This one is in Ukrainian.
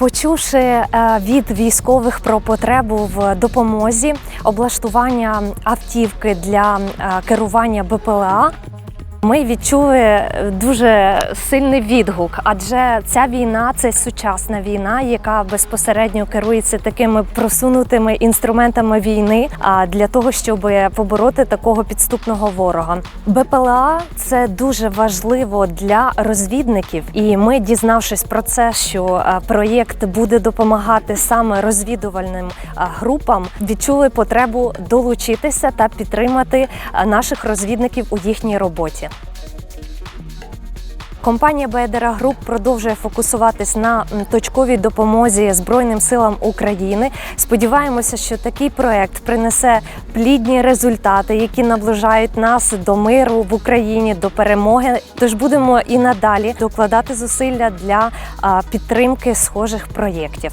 Почувши е, від військових про потребу в допомозі облаштування автівки для е, керування БПЛА. Ми відчули дуже сильний відгук, адже ця війна це сучасна війна, яка безпосередньо керується такими просунутими інструментами війни для того, щоб побороти такого підступного ворога. БПЛА це дуже важливо для розвідників, і ми, дізнавшись про це, що проєкт буде допомагати саме розвідувальним групам, відчули потребу долучитися та підтримати наших розвідників у їхній роботі. Компанія Бедера Груп продовжує фокусуватись на точковій допомозі Збройним силам України. Сподіваємося, що такий проект принесе плідні результати, які наближають нас до миру в Україні, до перемоги. Тож будемо і надалі докладати зусилля для підтримки схожих проєктів.